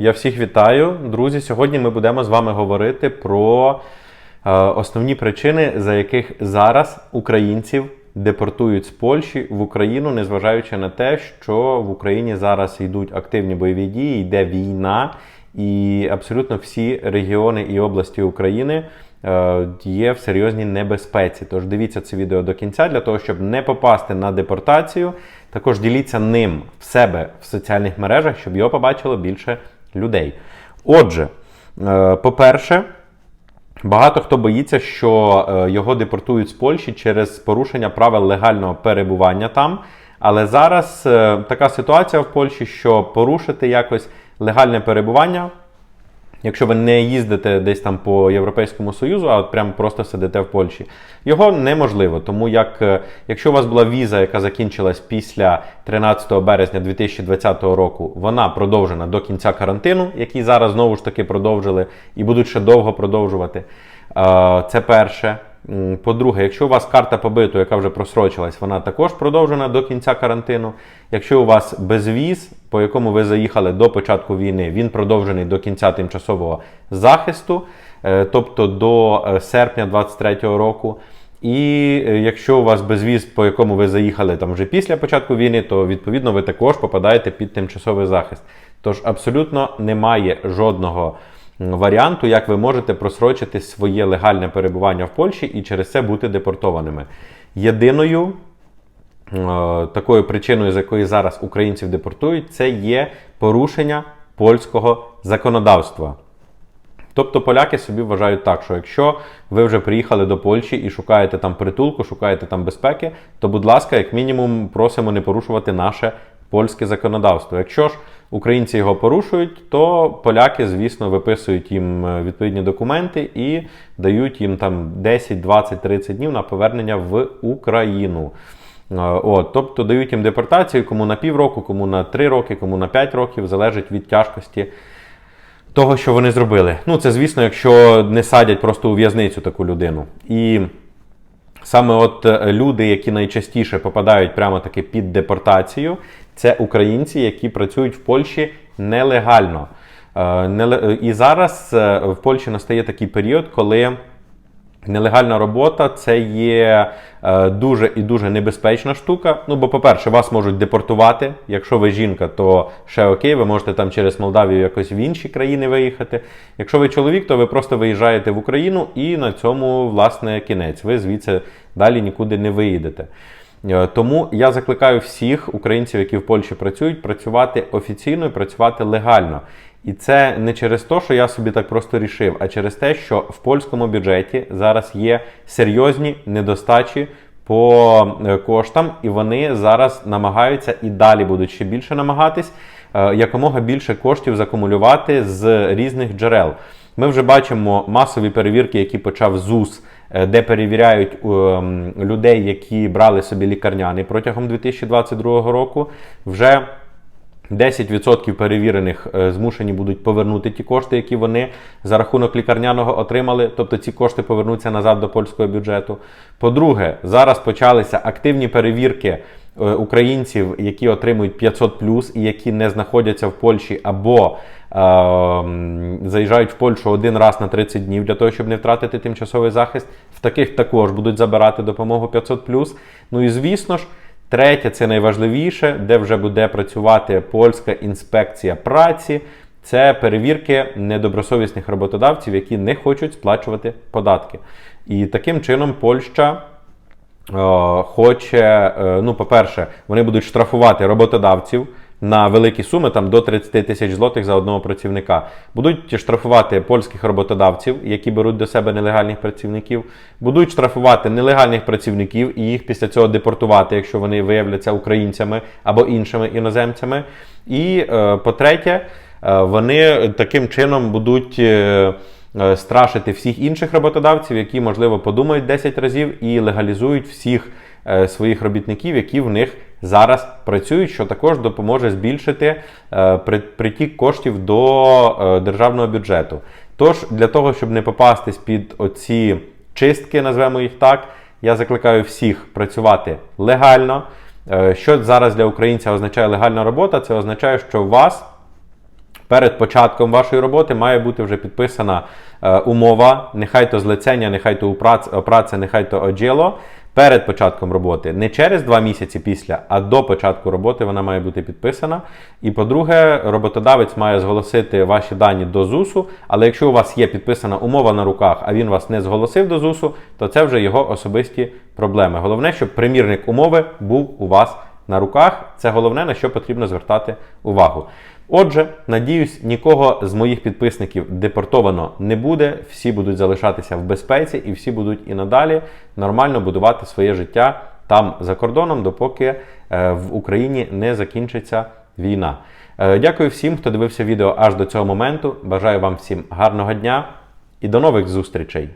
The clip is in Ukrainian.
Я всіх вітаю, друзі. Сьогодні ми будемо з вами говорити про е, основні причини, за яких зараз українців депортують з Польщі в Україну, незважаючи на те, що в Україні зараз йдуть активні бойові дії, йде війна, і абсолютно всі регіони і області України е, є в серйозній небезпеці. Тож дивіться це відео до кінця для того, щоб не попасти на депортацію. Також діліться ним в себе в соціальних мережах, щоб його побачило більше людей. Отже, е, по-перше, багато хто боїться, що е, його депортують з Польщі через порушення правил легального перебування там. Але зараз е, така ситуація в Польщі, що порушити якось легальне перебування Якщо ви не їздите десь там по Європейському Союзу, а от прямо просто сидите в Польщі, його неможливо. Тому як е, якщо у вас була віза, яка закінчилась після 13 березня 2020 року, вона продовжена до кінця карантину, який зараз знову ж таки продовжили і будуть ще довго продовжувати. Е, Це перше. По-друге, якщо у вас карта побиту, яка вже просрочилась, вона також продовжена до кінця карантину. Якщо у вас безвіз, по якому ви заїхали до початку війни, він продовжений до кінця тимчасового захисту, е, тобто до е, серпня 2023 року. І е, якщо у вас безвіз, по якому ви заїхали там вже після початку війни, то відповідно ви також попадаєте під тимчасовий захист. Тож абсолютно немає жодного варіанту, як ви можете просрочити своє легальне перебування в Польщі і через це бути депортованими. Єдиною е, такою причиною, з якої зараз українців депортують, це є порушення польського законодавства. Тобто поляки собі вважають так, що якщо ви вже приїхали до Польщі і шукаєте там притулку, шукаєте там безпеки, то, будь ласка, як мінімум, просимо не порушувати наше польське законодавство. Якщо ж українці його порушують, то поляки, звісно, виписують їм е, відповідні документи і дають їм там 10, 20, 30 днів на повернення в Україну. Е, От, тобто дають їм депортацію кому на півроку, кому на 3 роки, кому на 5 років, залежить від тяжкості того, що вони зробили. Ну, це, звісно, якщо не садять просто у в'язницю таку людину. І саме от е, люди, які найчастіше попадають прямо таки під депортацію, це українці, які працюють в Польщі нелегально. Е, І зараз е, в Польщі настає такий період, коли. Нелегальна робота це є е, дуже і дуже небезпечна штука. Ну, бо, по-перше, вас можуть депортувати. Якщо ви жінка, то ще окей, ви можете там через Молдавію якось в інші країни виїхати. Якщо ви чоловік, то ви просто виїжджаєте в Україну і на цьому, власне, кінець. Ви звідси далі нікуди не виїдете. Е, Тому я закликаю всіх українців, які в Польщі працюють, працювати офіційно і працювати легально. І це не через те, що я собі так просто рішив, а через те, що в польському бюджеті зараз є серйозні недостачі по е, коштам, і вони зараз намагаються і далі будуть ще більше намагатись е, якомога більше коштів закумулювати з різних джерел. Ми вже бачимо масові перевірки, які почав ЗУС, е, де перевіряють ем, людей, які брали собі лікарняний протягом 2022 року. Вже 10% перевірених е, змушені будуть повернути ті кошти, які вони за рахунок лікарняного отримали, тобто ці кошти повернуться назад до польського бюджету. По-друге, зараз почалися активні перевірки українців, які отримують 500 і які не знаходяться в Польщі або е, заїжджають в Польщу один раз на 30 днів для того, щоб не втратити тимчасовий захист. В таких також будуть забирати допомогу 500 Ну і звісно ж. Третє, це найважливіше, де вже буде працювати польська інспекція праці. Це перевірки недобросовісних роботодавців, які не хочуть сплачувати податки. І таким чином Польща е, хоче, е, ну, по-перше, вони будуть штрафувати роботодавців на великі суми, там до 30 тисяч злотих за одного працівника. Будуть штрафувати польських роботодавців, які беруть до себе нелегальних працівників, будуть штрафувати нелегальних працівників і їх після цього депортувати, якщо вони виявляться українцями або іншими іноземцями. І е, по-третє, е, вони таким чином будуть. Е, Страшити всіх інших роботодавців, які, можливо, подумають 10 разів і легалізують всіх е, своїх робітників, які в них зараз працюють, що також допоможе збільшити е, притік коштів до державного бюджету. Тож, для того, щоб не попастись під оці чистки, назвемо їх так, я закликаю всіх працювати легально. Що зараз для українця означає легальна робота? Це означає, що вас перед початком вашої роботи має бути вже підписана е, умова, нехай то злицення, нехай то праця, нехай то оділо. Перед початком роботи, не через два місяці після, а до початку роботи вона має бути підписана. І по-друге, роботодавець має зголосити ваші дані до ЗУСу. Але якщо у вас є підписана умова на руках, а він вас не зголосив до ЗУСу, то це вже його особисті проблеми. Головне, щоб примірник умови був у вас на руках. Це головне, на що потрібно звертати увагу. Отже, надіюсь, нікого з моїх підписників депортовано не буде. Всі будуть залишатися в безпеці і всі будуть і надалі нормально будувати своє життя там за кордоном, допоки е, в Україні не закінчиться війна. Е, Дякую всім, хто дивився відео аж до цього моменту. Бажаю вам всім гарного дня і до нових зустрічей!